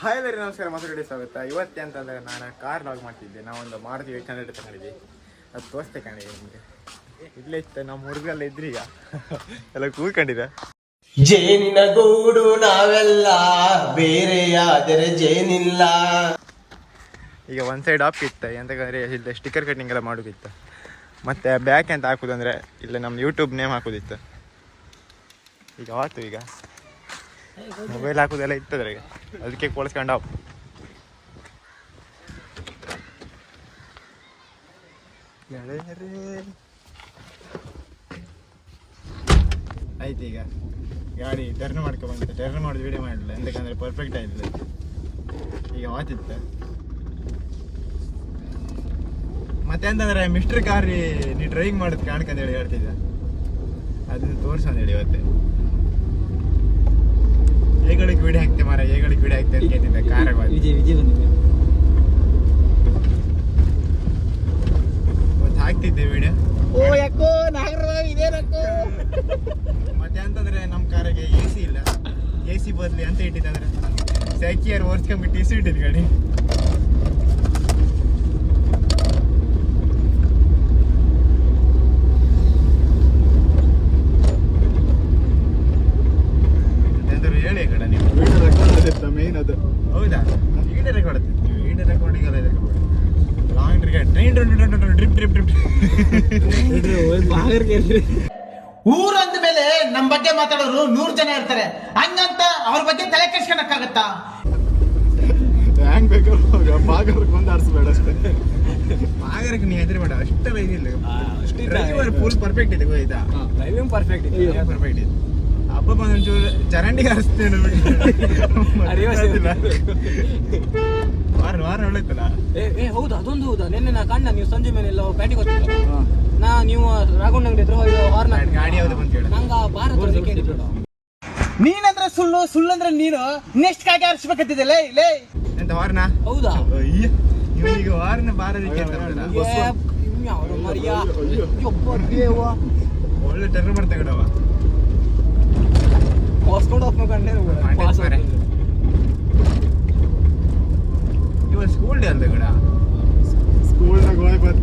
Hi ಎಲ್ಲರಿಗೂ ನಮಸ್ಕಾರ ಮಾತಾಡಿ ಸ್ವಾಗತ. ಇವತ್ತೆ ಅಂತಂದ್ರೆ ನಾನು ಕಾರ್ ಲಾಗ್ ಮಾಡ್ತಿದ್ದೆ. ನಾವೊಂದು ಮಾರುತಿ ಏಟ್ ಹಂಡ್ರೆಡ್ ತಗೊಂಡಿದ್ದೆ ಅದು ತೋರಿಸ್ತೆ ಕಾಣಿದೆ ನಿಮಗೆ. ಇಲ್ಲೇ ಇತ್ತು ನಮ್ಮ ಹುಡುಗರೆಲ್ಲ ಈಗ. ಎಲ್ಲ ಕೂತ್ಕೊಂಡಿರ ಜೇನಿನ ಗೂಡು ನಾವೆಲ್ಲ ಬೇರೆಯಾದರೆ ಜೇನಿಲ್ಲ. ಈಗ ಒಂದು ಸೈಡ್ ಆಫ್ ಇತ್ತು. ಎಂತಂದ್ರೆ ಇಲ್ಲಿ ಸ್ಟಿಕ್ಕರ್ ಕಟ್ಟಿಂಗ್ ಎಲ್ಲ ಮಾಡೋದಿತ್ತು. ಮತ್ತೆ ಬ್ಯಾಕ್ ಅಂತ ಹಾಕೋದಂದ್ರೆ ಇಲ್ಲ ನಮ್ಮ ಯೂಟ್ಯೂಬ್ ನೇಮ್ ಹಾಕೋದಿತ್ತು. ಈಗ ಆಯ್ತು ಈಗ. ಮೊಬೈಲ್ ಹಾಕೋದೆಲ್ಲ ಇತ್ತದ್ರೆ ಈಗ ಅದಕ್ಕೆ ಕೊಳಸ್ಕೊಂಡ. ಆಯ್ತು ಈಗ. ಗಾಡಿ ಟರ್ನ್ ಮಾಡ್ಕೊ ಬಂತು ಟರ್ನ್ ಮಾಡಿದ ವಿಡಿಯೋ ಮಾಡಲಿಲ್ಲ. ಎಂತಕ್ಕಂದ್ರೆ ಪರ್ಫೆಕ್ಟ್ ಆಯ್ತು. ಈಗ ಮಾತಿತ್ತು. ಮತ್ತೆ ಅಂತಂದ್ರೆ ಮಿಸ್ಟರ್ ಕಾರ್ ನೀ ಡ್ರೈವಿಂಗ್ ಮಾಡೋದು ಕಾಣ್ಕಂತ ಹೇಳಿ ಹೇಳ್ತಿದ್ದೆ ಅದನ್ನ ತೋರಿಸೋಣ ಹೇಳಿ ಇವತ್ತೆ. ಏಗಳಿಗೆ ಬಿಡಿ ಹಾಕ್ತೆ ಮಾರ ಏಗಳಿಗೆ ವಿಡಿಯೋ ಹಾಕ್ತೆ ಅಂತ ಕೇಳ್ತಿದ್ದೆ ಕಾರ ವಿಜಯ್ ವಿಜಯ್ ಬಂದಿದೆ ಇವತ್ತು ಹಾಕ್ತಿದ್ದೆ ವಿಡಿಯೋ. ಓ ಯಾಕೋ ನಾಗರಾಜ್ ಇದೇನಕ್ಕೋ? ಮತ್ತೆ ಅಂತಂದ್ರೆ ನಮ್ಮ ಕಾರಿಗೆ ಎ ಸಿ ಇಲ್ಲ. ಎ ಸಿ ಬದಲಿ ಅಂತ ಇಟ್ಟಿತ್ತಂದ್ರೆ ಸೈಕಿಯರ್ ಓಡಿಸ್ಕೊಂಡ್ಬಿಟ್ಟು ಎ ಸಿ ಇಟ್ಟಿದ್ ಗಾಡಿ ಎಂತಾದ್ರು ಹೇಳಿ ಈ ಕಡೆ ನೀವು ಮೇನ್ ಅದು ಹೌದಾ ಈಡೇ ರೆಕಾರ್ಡ್ ನೀವು ಈಡೇ ರೆಕಾರ್ಡಿಂಗ್ ಎಲ್ಲ ಇದಕ್ಕೆ long trip train drip drip drip ಊರಂದ ಮೇಲೆ ನಮ್ ಮಾತಾಡೋರು ನೂರ್ ಜನ ಇರ್ತಾರೆ. ಹಂಗಂತ ಅವ್ರ ಬಗ್ಗೆ ತಲೆ ಕೆಡ್ಸ್ಕೊಳಕ್ಕಾಗತ್ತಾ? ಹ್ಯಾಂಗ್ ಬೇಕು? ಬಾಗರ್ಗೆ ಒಂದು ಆಡಿಸ್ಬೇಡ ಅಷ್ಟೇ. ನೀವು ಹೆದರಿ ಬೇಡ ಅಷ್ಟೆಲ್ಲ ಇದಿಲ್ಲ ಡ್ರೈವರ್ ಫುಲ್ ಪರ್ಫೆಕ್ಟ್ ಇದೆ ಆಯ್ತಾ. ಡ್ರೈವಿಂಗ್ ಪರ್ಫೆಕ್ಟ್ ಇದೆ ಪರ್ಫೆಕ್ಟ್ ಇದೆ. ಹಬ್ಬ ಬಂದೊಂಚೂರು ಚರಂಡಿಗೆ ಹರಿಸ್ತೇನೆ ವಾರ ವಾರ ಒಳ್ಳೆತ್ತಲ್ಲ ಏ ಏ ಹೌದು ಅದೊಂದು ಹೌದಾ. ನಿನ್ನೆ ನಾ ಕಂಡ ನೀವು ಸಂಜೆ ಮೇಲೆ ಎಲ್ಲ ಪ್ಯಾಟಿಗೆ ಹೋಗ್ತಿದ್ರಲ್ಲ ನಾ ನೀವು ರಾಘವಣ್ಣ ಅಂಗಡಿ ಹತ್ರ ಹೋಗಿ ಹಾರ್ನ್ ಗಾಡಿ ಯಾವ್ದು ಬಂತ ನಂಗೆ ನಂಗ ಭಾರತ ಕೇಳಿದ್ರು ನೀನಂದ್ರೆ ಸುಳ್ಳು ಸುಳ್ಳಂದ್ರೆ ನೀನು. ನೆಕ್ಸ್ಟ್ ಕಾಗೆ ಆರಿಸ್ಬೇಕಂತಿದೆ ಲೇ ಲೇ. ಎಂತ ವಾರ್ನ ಹೌದಾ? ಅಯ್ಯ ಇವನಿಗೆ ವಾರನ ಬಾರದಿಕ್ಕೆ ಅಂತ ಇವ್ನ್ಯಾವ್ದು ಮರಿಯ. ದೇವ ಒಳ್ಳೆ ಟರ್ನ್ ಮಾಡ್ತಾ ಕಡವ ಹೊಸ್ಕೊಂಡು ಹೋಗ್ಬೇಕಂಡೆ. ಇವ ಸ್ಕೂಲ್ ಡೇ ಅಂತ ಕಡ ಸ್ಕೂಲ್ನಾಗ ಹೋಗಿ ಬಂದು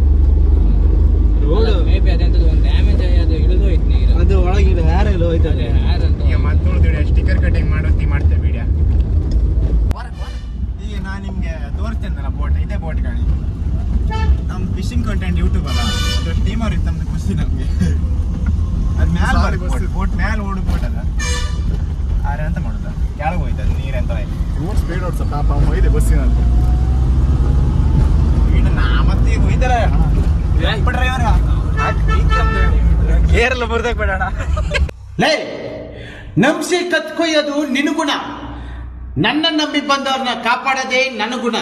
ಮೇ ಬಿ ಅದೆಂತದ್ದು ಒಂದು ಡ್ಯಾಮೇಜ್ ಆಗಿ ಅದು ಇಳಿದು ಹೋಯ್ತು ನೀರು. ಅದು ಒಳಗೆ ಹ್ಯಾರ್ ಎಲ್ಲ ಹೋಯ್ತದೆ. ಯಾರು ಅಂತ ಈಗ ಮತ್ತೆ ಉಳಿದು ಸ್ಟಿಕ್ಕರ್ ಕಟಿಂಗ್ ಮಾಡೋತಿ ಮಾಡ್ತೇವೆ ವಿಡಿಯೋ ಈಗ ನಾನು ನಿಮಗೆ ತೋರಿಸ್ತೇನಲ್ಲ ಬೋಟ್ ಇದೆ ಬೋಟ್ ಗಾಡಿ. ನಮ್ಮ ಫಿಶಿಂಗ್ ಕಂಟೆಂಟ್ ಯೂಟ್ಯೂಬ್ ಅಲ್ಲ. ಅದು ಸ್ಟೀಮರ್ ಇತ್ತು ನಮ್ದು ಖುಷಿ ನಮಗೆ. ಅದು ಮ್ಯಾಲ ಸಾರಿ ಬೋಟ್ ಬೋಟ್ ಮ್ಯಾಲ ಓಡು ಬೋಟ್ ಅದ ಆದ್ರೆ ಎಂತ ಮಾಡುದ? ಕೆಳಗೆ ಹೋಯ್ತು ಅದು ನೀರು ಅಂತ ಆಯ್ತು? ರೋಡ್ ಸ್ಪೀಡ್ ಓಡ್ಸ ಪಾಪ ಹೋಯ್ದೆ ಬಸ್ಸಿನಲ್ಲಿ. ಈಗ ನಾ ಮತ್ತೆ ಹೋಯ್ತಾರ ಏರಲ್ಲ ಬರ್ದಾಗ ಬೇಡಣ. ಲೇ ನಂಬಿಸಿ ಕತ್ಕೊಯ್ಯೋದು ನಿನ್ನ ಗುಣ. ನನ್ನ ನಂಬಿ ಬಂದವ್ರನ್ನ ಕಾಪಾಡೋದೇ ನನ್ನ ಗುಣ.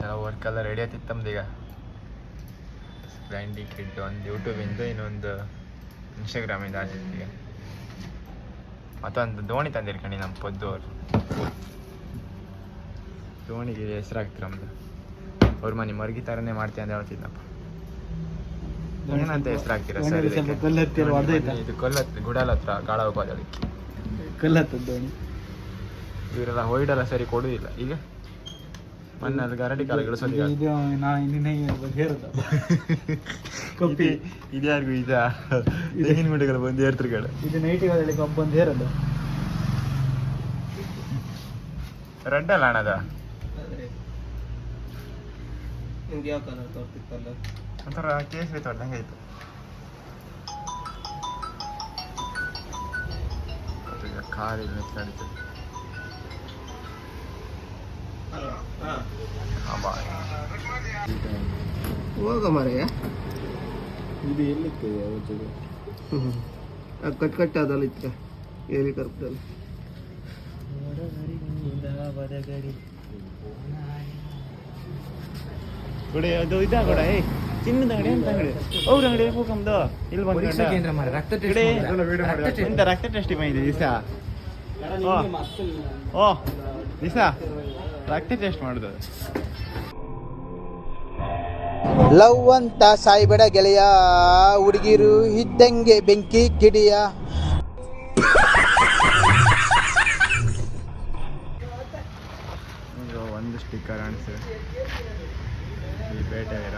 ಎಲ್ಲ ವರ್ಕ್ ಎಲ್ಲ ರೆಡಿ ಆಯ್ತಿತ್ತು ನಮ್ದು ಈಗ ಕಿಡ್ ಒಂದು ಯೂಟ್ಯೂಬಿಂದ ಇನ್ನೊಂದು ಇನ್ಸ್ಟಾಗ್ರಾಮಿಂದ ಈಗ ಮತ್ತೊಂದು ದೋಣಿ ತಂದಿರ್ಕಣಿ ನಮ್ಮ ಪೊದ್ದವರು ದೋಣಿಗೆ ಹೆಸರಾಗ್ತಿರ ನಮ್ದು. ಅವ್ರ ಮನೆ ಮರ್ಗಿ ಥರನೇ ಮಾಡ್ತೀನಿ ಅಂತ ಹೇಳ್ತಿದ್ನಪ್ಪ. ಏನಂತ ಹೆಸರಾಗ್ತೀರ ಸರ್ ಇದು ಕೊಲ್ಲತ್ ಗುಡಾಲ ಹತ್ರ ಗಾಳ ಹೋಗೋದು ಅದಕ್ಕೆ ಕಲ್ಲತ್ತದ್ದು ಇವರೆಲ್ಲ ಹೊಯ್ಡಲ್ಲ ಸರಿ ಕೊಡುದಿಲ್ಲ. ಈಗ? ಮೊನ್ನೆ ಅದು ಗರಡಿ ಕಾಲ ಗಿಳಿಸೋದಿಲ್ಲ ಇದು ನಾ ನಿನ್ನೆ ಹೇರದ ಕಪ್ಪಿ. ಇದ್ಯಾರಿಗೂ ಇದ ತೆಂಗಿನ ಗಿಡಗಳು ಬಂದು ಏರ್ತಿರ್ ಕಡೆ ಇದು ನೈಟಿಗಳಲ್ಲಿ ಕಬ್ಬು ಬಂದು ಹೇರದು ರೆಡ್ ಅಲ್ಲ ಅಣ್ಣದ ನಿಮ್ಗೆ ಯಾವ ಕಲರ್ ತೋರ್ತಿತ್ತಲ್ಲ ಒಂಥರ ಕೇಸರಿ ತೊಡ್ದಂಗೆ ಆಯ್ತು. ಕಾಲಿಗೆ ನಡೀತದೆ ಹೋಗ ಮರೆಯ ಇದು ಎಲ್ಲಿತ್ತು ಅವತ್ತು ಕಟ್ ಕಟ್ ಅದಲ್ಲ ಇತ್ತ ಎಲ್ಲಿ ಕರ್ಪದಲ್ಲಿ ಕೊಡಿ ಅದು ಇದ ಕೊಡ ಏ ಚಿನ್ನದ ಅಂಗಡಿ ಅಂತ ಅಂಗಡಿ. ಅವ್ರ ಅಂಗಡಿ ಹೋಗಮ್ದು ಇಲ್ಲಿ ಬಂದ ರಕ್ತ ಟೆಸ್ಟ್. ಎಂತ ರಕ್ತ ಟೆಸ್ಟ್ ದಿವಸ? ಓ ದಿವಸ? ರಕ್ತ ಟೆಸ್ಟ್ ಮಾಡುದು. ಲವ್ ಅಂತ ಸಾಯ್ಬೇಡ ಗೆಳೆಯ. ಹುಡುಗಿರು ಇದ್ದಂಗೆ ಬೆಂಕಿ ಕಿಡಿಯ. ಒಂದು ಸ್ಟಿಕ್ಕರ್ ಅನಿಸು ಈ ಬೇಟೆ ವೀರ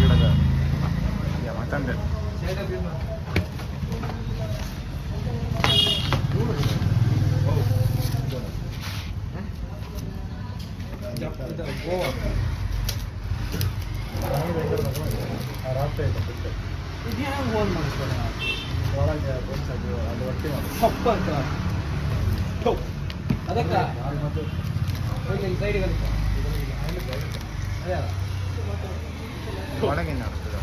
ಗಿಡದ ಮತ್ತೊಂದು ಒಳಗೆ ಅದು ಅದು ಒಟ್ಟಿ ಮಾಡಿ ಸೊಪ್ಪು ಅಂತ ಅದಕ್ಕ ಹೋಗಿ ಇಲ್ಲಿ ಸೈಡಿಗೆ ಅಲ್ಲಿ. ಅದೇ ಅಲ್ಲ. ಒಳಗಿಂದ ಆಗ್ತದೆ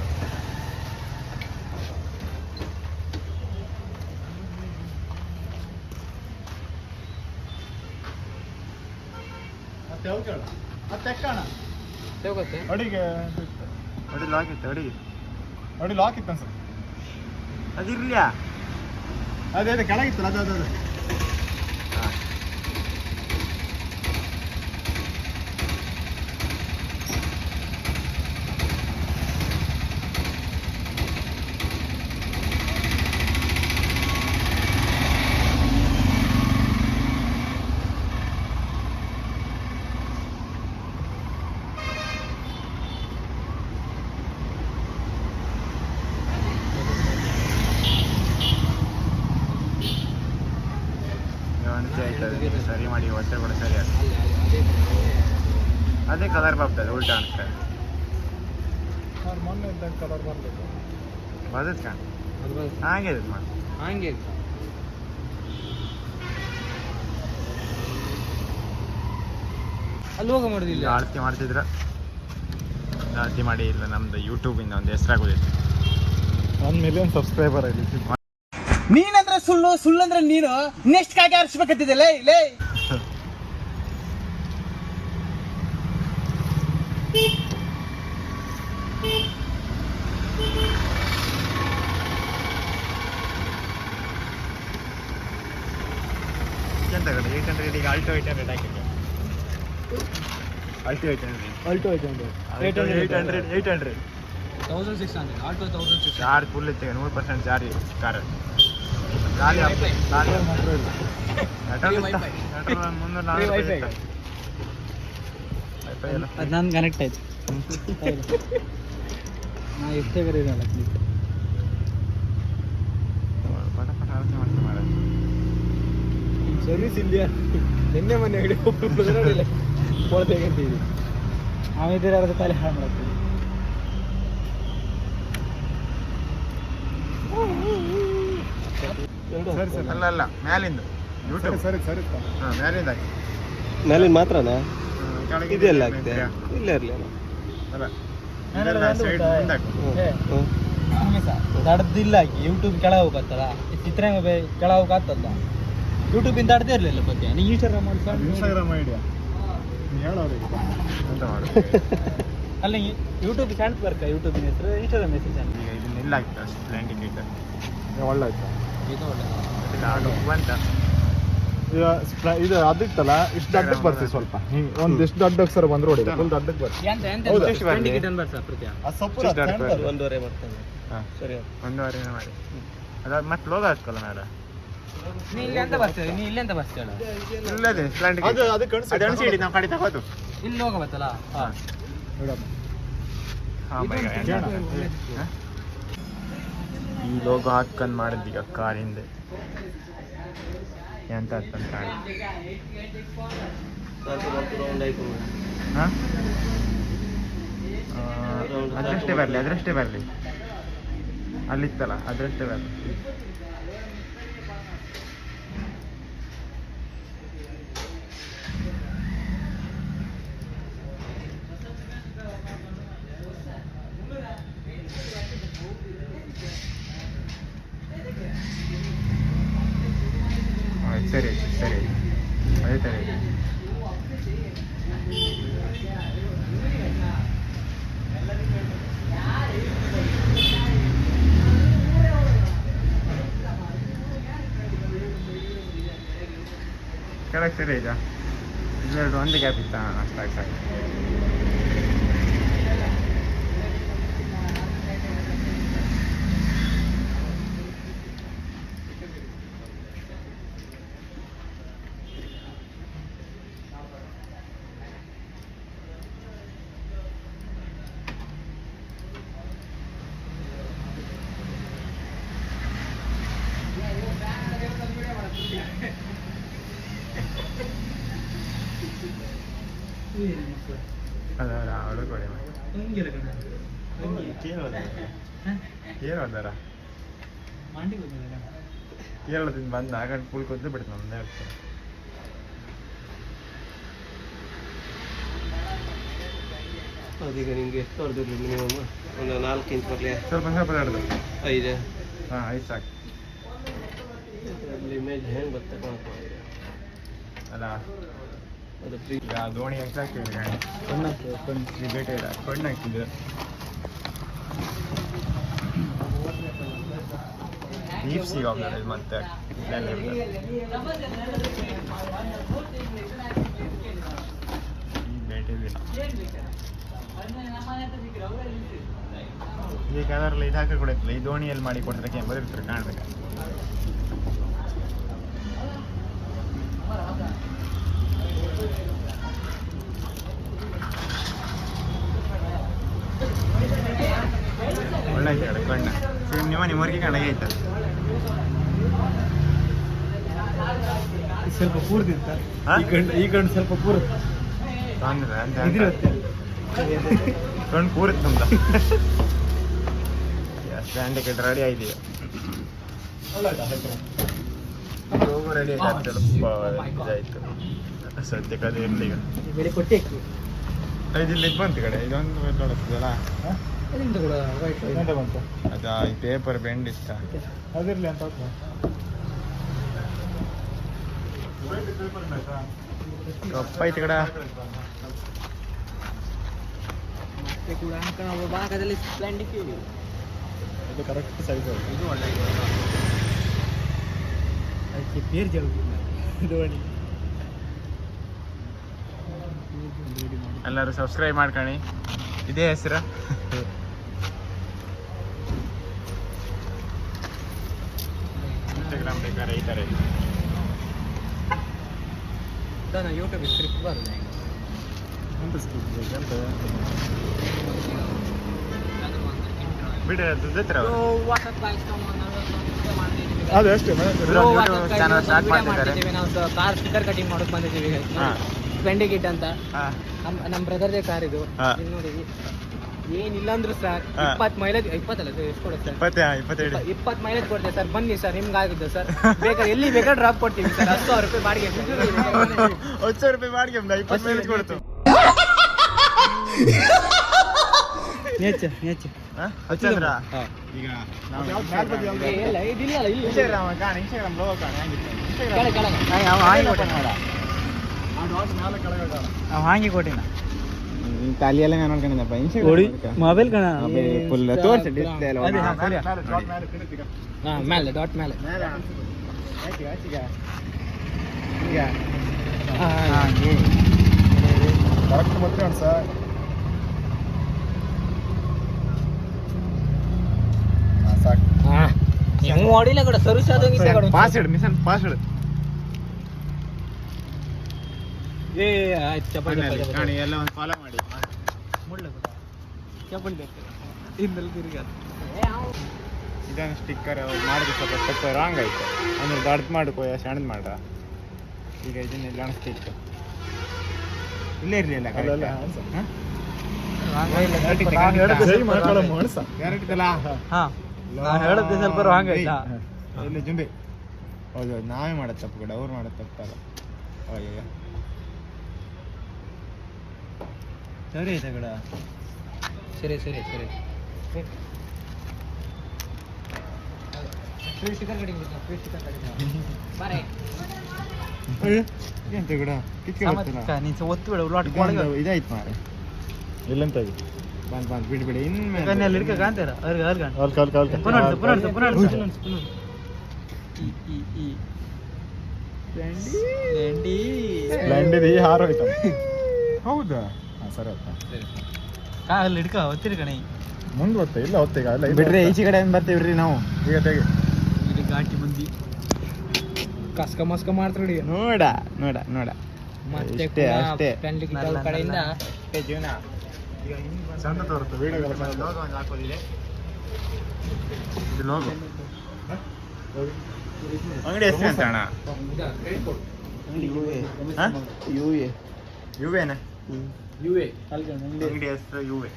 ಕೇಳ ಮತ್ತೆ ಎಕ್ಕಣ? ಹೋಗುತ್ತೆ ಅಡಿಗೆ ಅಡಿ ಲಾಕ್ ಇತ್ತು ಅಡಿ. ಅಡಿ ಲಾಕ್ ಇತ್ತು ಅನ್ಸುತ್ತೆ ಅದಿರ್ಲಿಯಾ? ಅದೇ ಅದೇ ಕೆಳಗಿತ್ತಲ್ಲ ಅದು ಅದು ಅದು. ಸರಿ ಮಾಡಿ ಹೊಟ್ಟೆ ಕೂಡ ಸರಿ ಆಗ್ತದೆ ಅದೇ ಕಲರ್ ಬರ್ತದೆ ಉಲ್ಟಾ ಅನಿಸ್ತದೆ ಮೊನ್ನೆ ಇದ್ದಂಗೆ ಕಲರ್ ಬರಲಿಲ್ಲ ಬದತ್ ಕಾಣ ಅದು ಬರೋದು. ಹಾಗೆ ಇದು ಮಾಡಿ ಹಂಗೆ ಅಲ್ಲಿ ಹೋಗ ಮಾಡುದಿಲ್ಲ ಆಳ್ತಿ ಮಾಡ್ತಿದ್ರ? ಆಳ್ತಿ ಮಾಡಿ ಇಲ್ಲ ನಮ್ದು ಯೂಟ್ಯೂಬಿಂದ ಒಂದು ಹೆಸರಾಗೋದಿತ್ತು. ಒನ್ ಮಿಲಿಯನ್ ಸಬ್ಸ್ಕ್ರೈಬರ್ ಆಗಿದೆ ನೀನಂದ್ರೆ ಸುಳ್ಳು ಅಂದ್ರೆ ನೀನು. ನೆಕ್ಸ್ಟ್ ಕಾಗೆ ಆರಿಸ್ಬೇಕಂತಿದೆ ಲೇ ಲೇ. ಈಗ ಆಲ್ಟೋ ಏಯ್ಟ್ ಹಂಡ್ರೆಡ್ ಈಗ Alto eight hundred Alto Alto eight hundred eight ಒಂದು eight hundred eight hundred thousand six hundred Alto thousand six charge full ಇತ್ತು ನೂರು ಪರ್ಸೆಂಟ್ ಚಾರ್ಜ್ ಕಾರ್ ನಾನು ಕನೆಕ್ಟ್ ಆಯ್ತು ನಾ ಎಷ್ಟೇ ಬೇರೆ ಇರಲ್ಲ ಪಟ ಪಟ ಆಲೋಚನೆ ಮಾಡ್ತೀನಿ ಮಾರ್ರೆ. ಸರ್ವಿಸ್ ಇಲ್ಲ ನಿನ್ನೆ ಮೊನ್ನೆ ಅಂಗಡಿ ಒಬ್ಬರು ನೋಡಿಲ್ಲ ಕೊಡ್ತೇಗಂತೀವಿ ನಾವಿದ್ರೆ ಅದ್ರ ತಲೆ ಹಾಳು ಮಾಡ್ತೀವಿ ಸರಿ ಸರಿ ಅಲ್ಲ ಅಲ್ಲ. ಮ್ಯಾಲಿಂದ. ಯೂಟ್ಯೂಬ್ ಸರಿ ಸರಿ ಸರಿ. ಹಾಂ ಮ್ಯಾಲಿಂದ ಹಾಕಿ ಮೇಲಿನ ಮಾತ್ರನಾ? ಇದೆಲ್ಲ ಇಲ್ಲ, ಆಗ್ತದೆ ಇಲ್ಲ. ಇಲ್ಲ ಇರಲಿ ಅಲ್ಲ. ದಡ್ದಿಲ್ಲ ಯೂಟ್ಯೂಬ್ ಕೆಳಗೆ ಹೋಗತ್ತಲ್ಲ? ಚಿತ್ರಾಂಗ ಕೆಳಗೆ ಹೋಗತ್ತಲ್ಲ? ಯೂಟ್ಯೂಬ್ ಇಂದ ಅಡ್ದೇ ಇರಲಿಲ್ಲ ಬಗ್ಗೆ? ನೀ ಇನ್ಸ್ಟಾಗ್ರಾಮ್ ಮಾಡಿ. ಇನ್ಸ್ಟಾಗ್ರಾಮ್ ಐಡಿಯಾ ಹೇಳೋರಿಗೆ ಮಾಡು ಅಲ್ಲ ಯೂಟ್ಯೂಬ್ ಚಾನಲ್ ಬರ್ಕ ಯೂಟ್ಯೂಬಿನ ಹೆಸರು ಇನ್ಸ್ಟಾಗ್ರಾಮ್ ಹೆಸರು ಚಾನಲ್ ಈಗ ಇದನ್ನ ಇಲ್ಲ ಆಗ್ತದೆ ಅಷ್ಟು ಲ್ಯಾಂಡಿಂಗ್ ಒಳ್ಳೆ ಆಯ್ತಾ. ಇದು ಇದು ಅದಿತ್ತಲ್ಲ ಇಷ್ಟು ದಡ್ಡಕ್ಕೆ ಬರ್ತೀವಿ ಸ್ವಲ್ಪ. ಒಂದಿಷ್ಟು ಒಂದು ಎಷ್ಟು ದೊಡ್ಡ ಅಕ್ಷರ ಬಂದ್ರೆ ಹೊಡಿ ಫುಲ್ ದಡ್ಡಕ್ಕೆ ಬರ್ತೀವಿ. ಎಂತ ಎಂತ ಹೌದಾ? ಎಷ್ಟು ಬರ್ಲಿ? ಟಿಕೆಟ್ ಅನ್ ಬರ್ಸ ಪ್ರತ್ಯ ಆ ಸೊಪ್ಪು ಇಷ್ಟು ದೊಡ್ಡ ಬರ್ಲಿ. ಒಂದೂವರೆ ಬರ್ತದೆ. ಸರಿ ಮಾಡಿ. ಅದಾದ ಮತ್ತೆ ಲೋಗ ಹಾಕಲ್ಲ ಮೇಡ ನೀ ಇಲ್ಲಿ ಎಂತ ಬರ್ತೇವೆ ನೀ ಇಲ್ಲಿ ಎಂತ ಬರ್ತೀಯ ಇಲ್ಲದೆ ಅದು ಅನ್ಸಿ ಅದು ಅಣಿಸಿ ನಾವು ಕಡಿತ ಹೋದು ಇಲ್ಲಿ ಹೋಗ ಬರ್ತಲ್ಲ? ಹಾಂ. ಹಾಂ. ಬೈ ಈ ಲೋಗೋ ಹಾಕಂದು ಮಾಡಿದ್ದೀಗ ಕಾರಿಂದ ಎಂತ ರೌಂಡ್ ಆಯ್ತು ಹಾಂ? ಅದರಷ್ಟೇ ಬರಲಿ ಅದರಷ್ಟೇ ಬರಲಿ. ಅಲ್ಲಿತ್ತಲ್ಲ, ಅದರಷ್ಟೇ ಬರಲಿ ಸಾಕು ಸರಿ ಆಯ್ತು ಸರಿ ಆಯ್ತು ಇದೆ ಕೆಳಗೆ ಸರಿ ಈಗ. ಒಂದು ಗ್ಯಾಪ್ ಇತ್ತ? ಸಾಕು ಸಾಕು ಅವಳು ಕೊಡಿ ಕೇಳೋದಾರ ಕೇರಳದಿಂದ ಬಂದ ಆಗ ಫುಲ್ ಕೊದ್ದು ಬಿಡ್ತು ನಮ್ದು ಹೇಳ್ತಾರೆ ಅದೀಗ ನಿಮ್ಗೆ ಎಷ್ಟು ಹೊಡೆದಿರ್ಲಿ ಮಿನಿಮಮ್ ಒಂದು ನಾಲ್ಕು ಇಂಚ್ ಬರಲಿ ಸ್ವಲ್ಪ ಸ್ವಲ್ಪ ದೊಡ್ಡದು ಐದು. ಹಾಂ ಐದು ಸಾಕು. ಇಮೇಜ್ ಹೆಂಗೆ ಬರ್ತದೆ ಅಲ್ಲ ದೋಣಿ ಎಷ್ಟಾಗ್ತಿದೆ ಗಾಡಿ ಈ ಬೇಟೆ ಇಲ್ಲ ಕಣ್ಣು ಹಾಕ್ತಿದ್ರು ನೀರು ಸಿಗೋಗ್ತದೆ ಮತ್ತೆ ಇಲ್ಲೆಲ್ಲ ಇರ್ತದೆ. ಈ ಬೇಟೆ ಇಲ್ಲ ಈಗ ಅದರಲ್ಲಿ ಇದು ಹಾಕಿ ಕೊಡುತ್ತಲ್ಲ ಈ ದೋಣಿಯಲ್ಲಿ ಮಾಡಿ ಕೊಡ್ತಾರೆ ಕೆಂಪು ಇರ್ತಾರೆ ಕಾಣ್ಬೇಕು ಒಳ್ಳೆ ಐತೆ ಕಣ್ಣ. ಸೇಮ್ ನಿಮ್ಮ ನಿಮ್ಮ ಊರಿಗೆ ಕಣ್ಣಗೆ ಐತೆ ಸ್ವಲ್ಪ ಪೂರ್ತಿತ್ತ ಹಾ? ಈ ಗಂಡು ಈ ಗಂಡು ಸ್ವಲ್ಪ ಇದಿರುತ್ತೆ. ಕಣ್ಣು ಕೂರುತ್ತೆ ನಮ್ದು ಸ್ಟ್ಯಾಂಡ್ ಟಿಕೆಟ್ ರೆಡಿ ಹೋಗೋ ರೆಡಿ ಆಯ್ತು. ಸ್ವಲ್ಪ ಕದೆ ಇರಲಿ ಈಗ. ಬೆಲೆ ಕೊಟ್ಟೆ ಇಲ್ಲಿ ಬಂತು ಕಡೆ ಇದೊಂದು ನೋಡುತ್ತದಲ್ಲ ಬಂತು. ಅದು ಈ ಪೇಪರ್ ಬೆಂಡ್ ಇಷ್ಟ. ಅದಿರಲಿ ಅಂತ ಕಪ್ಪ ಕಪ್ಪಾಯ್ತು ಕಡೆ. ಮತ್ತೆ ಕೂಡ ಭಾಗದಲ್ಲಿ ಸ್ಪ್ಲೆಂಡಿಕ್ ಇದೆ ಇದು ಕರೆಕ್ಟ್ ಸೈಜ್ ಇದು ಒಳ್ಳೆ ಅದಕ್ಕೆ ಪೇರ್ ಜರುಗಿಲ್ಲ ದೋಣಿ ಎಲ್ಲರೂ ಸಬ್ಸ್ಕ್ರೈಬ್ ಮಾಡ್ಕೊಳ್ಳಿ ಇದೇ ಹೆಸರು. ಇನ್ಸ್ಟಾಗ್ರಾಮ್ ಬೇಕಾದ್ರೆ ಈ ಥರ ಇದೆ. ಯೂಟ್ಯೂಬ್ ಸ್ಕ್ರಿಪ್ಟ್ ಬರುತ್ತೆ ಎಂತ ಸ್ಕಿಪ್ ಎಂತ ಬಿಡಿ ಅದು ಜೊತೆ ಅವ್ರು. ಅದು ಅಷ್ಟೇ ಮಾಡ್ತಿದ್ದಾರೆ. ನಾವು ಕಾರ್ ಸ್ಟಿಕರ್ ಕಟಿಂಗ್ ಮಾಡೋಕೆ ಬಂದಿದ್ದೀವಿ. ಹಾ. ಸ್ಪೆಂಡಿ ಕಿಟ್ ಅಂತ. ನಮ್- ನಮ್ಮ ನಮ್ಮ ಬ್ರದರ್ದೇ ಕಾರ್ ಇದು. ಹಾ. ಇಲ್ಲಿ ನೋಡಿ ಏನಿಲ್ಲ ಅಂದ್ರು ಸರ್ ಇಪ್ಪತ್ ಇಪ್ಪತ್ತು ಮೈಲೇಜ್ ಇಪ್ಪತ್ತಲ್ಲ ಸರ್ ಎಷ್ಟು ಕೊಡುತ್ತೆ ಸರ್ ಇಪ್ಪತ್ತೇ ಇಪ್ಪತ್ತೇಳು ಇಪ್ಪತ್ತು ಮೈಲೇಜ್ ಕೊಡ್ತೇವೆ ಸರ್ ಬನ್ನಿ ಸರ್ ನಿಮ್ಗೆ ಆಗುತ್ತೆ ಸರ್ ಬೇಕಾದ್ರೆ ಎಲ್ಲಿ ಬೇಕಾದ್ರೆ ಡ್ರಾಪ್ ಕೊಡ್ತೀವಿ ಸರ್ ಹತ್ತು ಸಾವಿರ ರೂಪಾಯಿ ಬಾಡಿಗೆ ಹತ್ತು ಸಾವಿರ ರೂಪಾಯಿ ಬಾಡಿಗೆ ಒಂದು ಇಪ್ಪತ್ತು ಮೈಲೇಜ್ ಕೊಡ್ತು. ನೇಚ ನೇಚ ಹಾ? ಹಚ್ಚಂದ್ರ ಹಾ. ಈಗ ನಾವು ಏ, ಇಲ್ಲ ಇದಿಲ್ಲ ಇಲ್ಲ ಇನ್ಸ್ಟಾಗ್ರಾಮ್ ಕಾಣ ಇನ್ಸ್ಟಾಗ್ರಾಮ್ ಲೋಗೋ ಕಾಣ ಹೆಂಗಿತ್ತು ಕೆಳಗೆ ಕೆಳಗೆ ನಾವು ಹಾಗೆ ಕೊಟ್ಟಿನ. ತಲೆ ಎಲ್ಲ ನಾನು ನೋಡ್ಕೊಂಡಿದ್ದಪ್ಪ ನೋಡಿ, ಇನ್ಸ್ಟಾಗ್ರಾಮ್ ಮೊಬೈಲ್ ಕಣ? ಫುಲ್ ತೋರಿಸಿ ಡಿಸ್ಪ್ಲೇ ಎಲ್ಲ ಅದೇ, ಹಾ, ಸರಿ. ನೋಡಿ. ಹಾ ಮೇಲೆ ಡಾಟ್ ಮೇಲೆ. ಮೇಲೆ ಆಯ್ತು, ಆಯ್ತು ಈಗ. ಈಗ. ಹಾ, ಹಾ. ಹಾಗೆ. ಕರೆಕ್ಟ್ ಮತ್ತೆ ಅನ್ಸ ಸಾಕು. ಹಾ. ಹೆಂಗ್ ಹೊಡಿಲ್ಲ ಕೂಡ ಸರ್ವಿಸ್ ಆದಂಗಿದ್ದೆ ಕೂಡ ಪಾಸ್ವರ್ಡ್ ಮಿಷನ್ ಪಾಸ್ವರ್ಡ್ ಏ ಆಯ್ತು. ಕಾಣಿ ಎಲ್ಲ ಒಂದು ಫಾಲೋ ಮಾಡಿ. ಮುಳ್ಳು ಬೇಕು. ಹಿಂದಲ್ಲಿ. ಇದನ್ನು ಸ್ಟಿಕ್ಕರ್ ಮಾಡಿದ ಸ್ವಲ್ಪ ಸ್ವಲ್ಪ ರಾಂಗ್ ಆಯ್ತು. ಅಂದ್ರೆ ದೊಡ್ಡದು ಮಾಡ್ಕೋ ಸಣ್ಣದು ಮಾಡ. ಈಗ ಇದನ್ನೆಲ್ಲ ಅನಿಸ್ತಿತ್ತು ಇಲ್ಲೇ ಇರಲಿಲ್ಲ ಹೇಳಿದ್ದು ಸ್ವಲ್ಪ ರಾಂಗ್ ಆಯ್ತಾ? ಇಲ್ಲ ಜುಂಬಿ. ಹೌದು ನಾವೇ ಮಾಡೋದು ತಪ್ಪು ಕೂಡ ಅವ್ರು ಮಾಡೋದು ತಪ್ಪಲ್ಲ. ಅಯ್ಯಯ್ಯ. ಸರಿ ತಗಡ ಸರಿ ಸರಿ ಸರಿ ಎಂತ ಕೂಡ ನೀನು ಒತ್ತು ಬಿಡ ಇದಾಯ್ತು ಮಾರೆ ಇಲ್ಲಂತ ಇದು ಬಂದ್ ಬಂದ್ ಬಿಡಿ ಬಿಡಿ ಇನ್ಮೇಲೆ ಕನ್ನಲ್ಲಿ ಹಿಡ್ಕ ಕಾಂತಾರ ಅವ್ರಿಗೆ ಅವ್ರಿಗೆ ಕಾಲ್ ಕಾಲ್ ಕಾಲ್ ಪುನಃ ಪುನಃ ಪುನಃ ಬ್ಲೈಂಡ್ ಈ ಹಾರೋಯ್ತು ಹೌದಾ ಸರಿ ಆಯ್ತಾ? ಕಾಲ್ ಹಿಡ್ಕ ಒತ್ತಿರಿ ಕಣೆ. ಮುಂದೆ ಹೊತ್ತೆ ಇಲ್ಲ ಹೊತ್ತೆ ಅಲ್ಲ ಬಿಡ್ರಿ ಈಚೆ ಕಡೆ ಬರ್ತೀವ್ರಿ ನಾವು. ಈಗ ತೆಗಿ. ಇಲ್ಲಿ ಘಾಟಿ ಮಂದಿ. ಕಸ್ಕ ಮಸ್ಕ ಮಾಡ್ತಾರೆ ನೋಡ ನೋಡ ನೋಡ. ಮತ್ತೆ ಅಷ್ಟೇ. ಕಡೆಯಿಂದ ಜೀವನ. ತೋರುತ್ತೆ ಹಾಕೋದಿದೆ. ಇದು ಲೋಗೋ. ಅಂಗಡಿ ಹೆಸರು ಅಂತ ಅಣ್ಣ ಯು ಎ. ಯು ಎನ ಯುವೆ ಅಂಗಡಿ ಹೆಸರು ಯು ಎ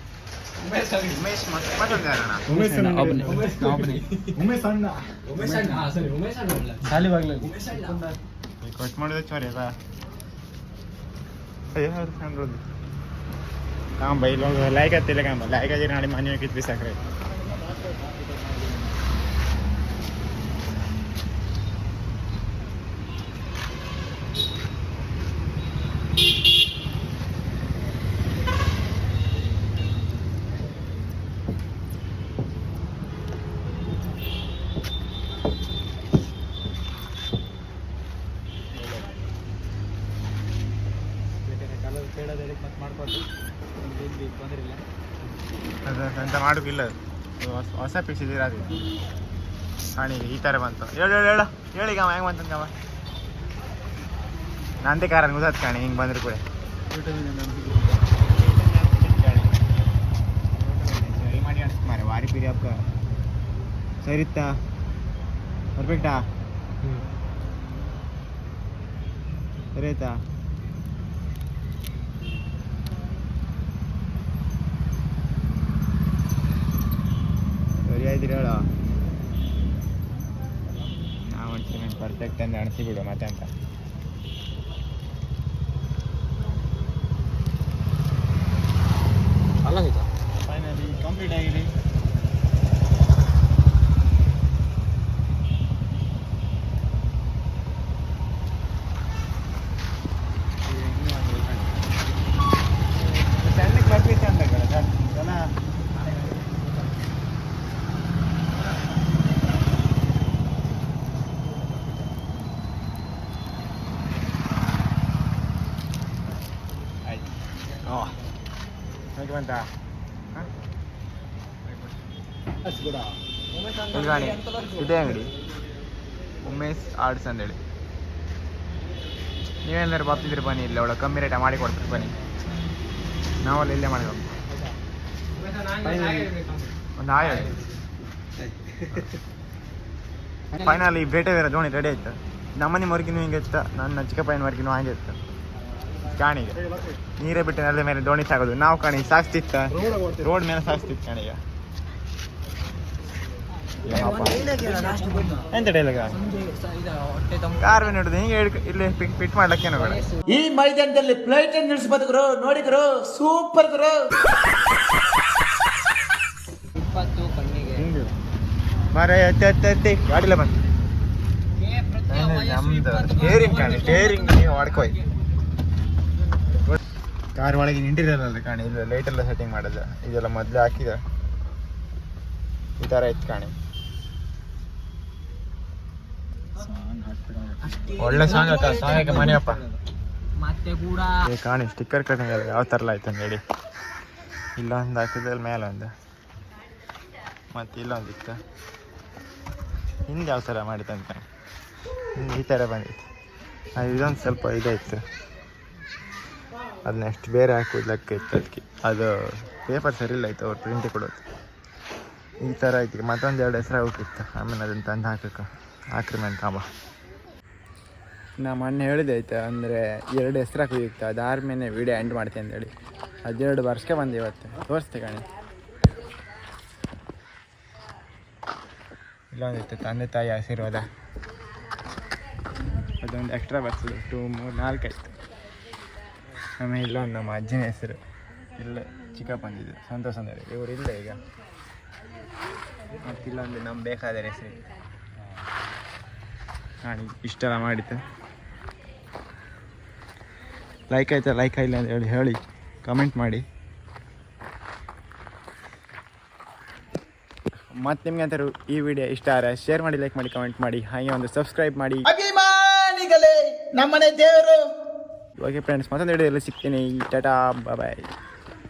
ಉಮೇಶ್ ಮತ್- ಮತ್ತೊಂದು ಯಾರಣ್ಣ ಉಮೇಶ್ ಅಣ್ಣ. ಉಮೇಶ್ ಅಣ್ಣ ಖಾಲಿ ಬಾಗ್ಲಲ್ಲಿ. ಈ ಕೊಟ್ಟು ಮಾಡಿದ ಚೋರಿ ಅಲ್ಲ. ಅಯ್ಯೋ ಅದು ಕಂಡ್ರದ್ದು ಕಾಂಬ ಇಲ್ಲೊಂದು ಲೈಕ್ ಹತ್ತಿಲ್ಲ ಕಾಂಬ. ಲೈಕ್ ಹತ್ತಿರ ನಾಳೆ ಮನೆ ಅದು. ಇದು ಹೊಸ ಹೊಸ ಪೀಸ್ ಇದ್ದೀರಾ ಅದು ಈ ಥರ ಬಂತು. ಹೇಳು ಹೇಳು ಹೇಳು. ಹೇಳಿಗ ಅವ ಹೆಂಗೆ ಬಂತಂಗವ ನಂದೇ ಕಾರ ಗುದಾತ್ ಕಾಣಿ ಹಿಂಗೆ ಬಂದ್ರೆ ಕೂಡ ಸರಿ ಮಾಡಿ ಅನ್ಸುತ್ತೆ ಮಾರೆ ವಾರಿ ಪಿರಿ ಹಬ್ಬ ಸರಿತ್ತಾ ಪರ್ಫೆಕ್ಟಾ ಸರಿ ಆಯ್ತಾ? ಸರಿ ಹೇಳು. ನಾವು ಅನ್ಸಿ ಪರ್ಫೆಕ್ಟ್ ಅಂತ ಅಣಸಿ ಬಿಡು ಮತ್ತೆ ಅಂತ. ಅಲ್ಲ ಫೈನಲಿ ಕಂಪ್ಲೀಟ್ ಆಗಿದೆ ಸಣ್ಣಕ್ಕೆ ಬರ್ಬೇಕು ಅಂತ ಕಡೆ ಸರ್ ಜನ ಆಯ್ತು ಓ ಇಲ್ಗಾಣಿ ಇದೇ ಅಂಗಡಿ. ಉಮೇಶ್ ಆರ್ಟ್ಸ್ ಅಂತೇಳಿ ನೀವೇನಾದ್ರು ಬರ್ತಿದ್ರೆ ಬನ್ನಿ ಇಲ್ಲ ಒಳ್ಳೆ ಕಮ್ಮಿ ರೇಟ ಮಾಡಿ ಕೊಡ್ತೀರಿ ಬನ್ನಿ. ನಾವಲ್ಲಿ ಇಲ್ಲೇ ಮಾಡಿದ್ವಿ ಒಂದು ಆಯ ಫೈನಲಿ ಬೇಟೆ ಬೇರೆ ದೋಣಿ ರೆಡಿ ಆಯ್ತು? ನಮ್ಮನೆ ಮರ್ಗಿನೂ ಹಿಂಗೆ ಇತ್ತು? ನನ್ನ ಚಿಕ್ಕಪ್ಪನ ಮರ್ಗಿನೂ ಹಾಗೆ ಇತ್ತು? ಕಾಣಿಗೆ. ನೀರೇ ಬಿಟ್ಟು ನೆಲದ ಮೇಲೆ ದೋಣಿ ಸಾಗೋದು. ನಾವು ಕಾಣಿ ಸಾಕ್ತಿತ್ತ? ರೋಡ್ ಮೇಲೆ ಸಾಕ್ತಿತ್ತು ಕಾಣಿಗ. ಎಂತ ಡೈಲಾಗ? ಹೊಟ್ಟೆ ತಂಪು. ಕಾರ್ ಹಿಡಿದು ಹಿಂಗೆ ಹಿಡ್ಕ ಇಲ್ಲಿ ಪಿಟ್ ಪಿಟ್ ಮಾಡ್ಲಕ್ಕೆ ಏನೋ ಈ ಮೈದಾನದಲ್ಲಿ ಫ್ಲೈಟ್ ನಿಲ್ಲಿಸ್ಬೋದು ಗುರು ನೋಡಿ ಗುರು. ಸೂಪರ್ ಗುರು ಅತ್ತೆ ಮರ ಎತ್ತಿ ಎತ್ತಿ ಎತ್ತಿ ಗಾಡಿಲ್ಲ ಬಂತು ಸ್ಟೇರಿಂಗ್ ಕಾಣಿ ಸ್ಟೇರಿಂಗ್ ನೀವು ಹೊಡ್ಕೊಯ್ ಕಾರ್ ಒಳಗೆ ಇಂಟೀರಿಯರ್ ಅಲ್ಲಿ ಕಾಣಿ. ಇಲ್ಲ ಲೈಟ್ ಎಲ್ಲ ಸೆಟ್ಟಿಂಗ್ ಮಾಡಿದ. ಇದೆಲ್ಲ ಮೊದಲೇ ಹಾಕಿದ. ಈ ತರ ಇತ್ತು ಕಾಣಿ. ಒಳ್ಳೆ ಸಾಂಗ್ ಸಾಂಗ್ ಮನೆಯಪ್ಪ. ಮತ್ತೆ ಕೂಡ. ಏ ಕಾಣಿ ಸ್ಟಿಕ್ಕರ್ ಕಟಿಂಗ್ ಯಾವ ತರ ಆಯ್ತು ಅಂತ ಹೇಳಿ. ಇಲ್ಲೊಂದು ಹಾಕಿದ್ರೆ ಮೇಲೆ ಒಂದು. ಮತ್ತೆ ಇಲ್ಲೊಂದು ಇತ್ತು. ಹಿಂದೆ ಯಾವ ಥರ ಮಾಡಿತ್ತಂತ ಹಿಂದೆ ಈ ಥರ ಬಂದಿತ್ತು. ಇದೊಂದು ಸ್ವಲ್ಪ ಇದಾಯ್ತು ಅದು ನೆಕ್ಸ್ಟ್ ಬೇರೆ ಹಾಕೋದು ಲೆಕ್ಕ ಇತ್ತು ಅದಕ್ಕೆ. ಅದು ಪೇಪರ್ ಸರಿ ಇಲ್ಲ ಆಯ್ತು ಅವ್ರು ಪ್ರಿಂಟ್ ಕೊಡೋದು. ಈ ಥರ ಐತಿ ಮತ್ತೊಂದು ಎರಡು ಹೆಸರು ಹೋಗಿತ್ತು ಆಮೇಲೆ ಅದನ್ನು ತಂದು ಹಾಕಕ್ಕೆ. ಹಾಕ್ರಿ ಮೇಲೆ ಕಾಮ. ನಾ ಮೊನ್ನೆ ಹೇಳಿದೆ ಆಯ್ತಾ ಅಂದರೆ ಎರಡು ಹೆಸ್ರು ಹಾಕೋದಿತ್ತು ಅದಾದ್ಮೇಲೆ ವಿಡಿಯೋ ಎಂಡ್ ಮಾಡ್ತೀನಿ ಅಂತೇಳಿ. ಹದಿನೆರಡು ವರ್ಷಕ್ಕೆ ಬಂದೆ ಇವತ್ತು. ತೋರಿಸ್ತೆ ಕಣಿ. ಇಲ್ಲೊಂದಿತ್ತು ತಂದೆ ತಾಯಿ ಆಶೀರ್ವಾದ. ಅದೊಂದು ಎಕ್ಸ್ಟ್ರಾ ಬರ್ತದೆ. ಟೂ ಮೂರು ನಾಲ್ಕು ಆಯಿತು. ಆಮೇಲೆ ಇಲ್ಲೊಂದು ನಮ್ಮ ಅಜ್ಜನ ಹೆಸರು. ಇಲ್ಲ, ಚಿಕ್ಕಪ್ಪ ಬಂದಿದ್ದು ಸಂತೋಷ ಅಂದರೆ ಇವರು ಇಲ್ಲ ಈಗ. ಮತ್ತು ಇಲ್ಲೊಂದು ನಮ್ಮ ಬೇಕಾದ ಹೆಸರು. ನಾನು ಇಷ್ಟೆಲ್ಲ ಮಾಡಿದ್ದೆ. ಲೈಕ್ ಆಯ್ತಾ? ಲೈಕ್ ಆಯಿಲ್ಲ ಅಂತ ಹೇಳಿ ಹೇಳಿ. ಕಮೆಂಟ್ ಮಾಡಿ. ಮತ್ತು ನಿಮ್ಗೆ ಅಂತಾರು ಈ ವಿಡಿಯೋ ಇಷ್ಟ ಆದರೆ ಶೇರ್ ಮಾಡಿ ಲೈಕ್ ಮಾಡಿ ಕಮೆಂಟ್ ಮಾಡಿ. ಹಾಗೆ ಒಂದು ಸಬ್ಸ್ಕ್ರೈಬ್ ಮಾಡಿ. ನಮ್ಮನೆ ದೇವರು. ஓகே ஃப்ரெண்ட்ஸ் மொத்தம் இந்த வீடியோ சிக்கனை டட்டா பாய்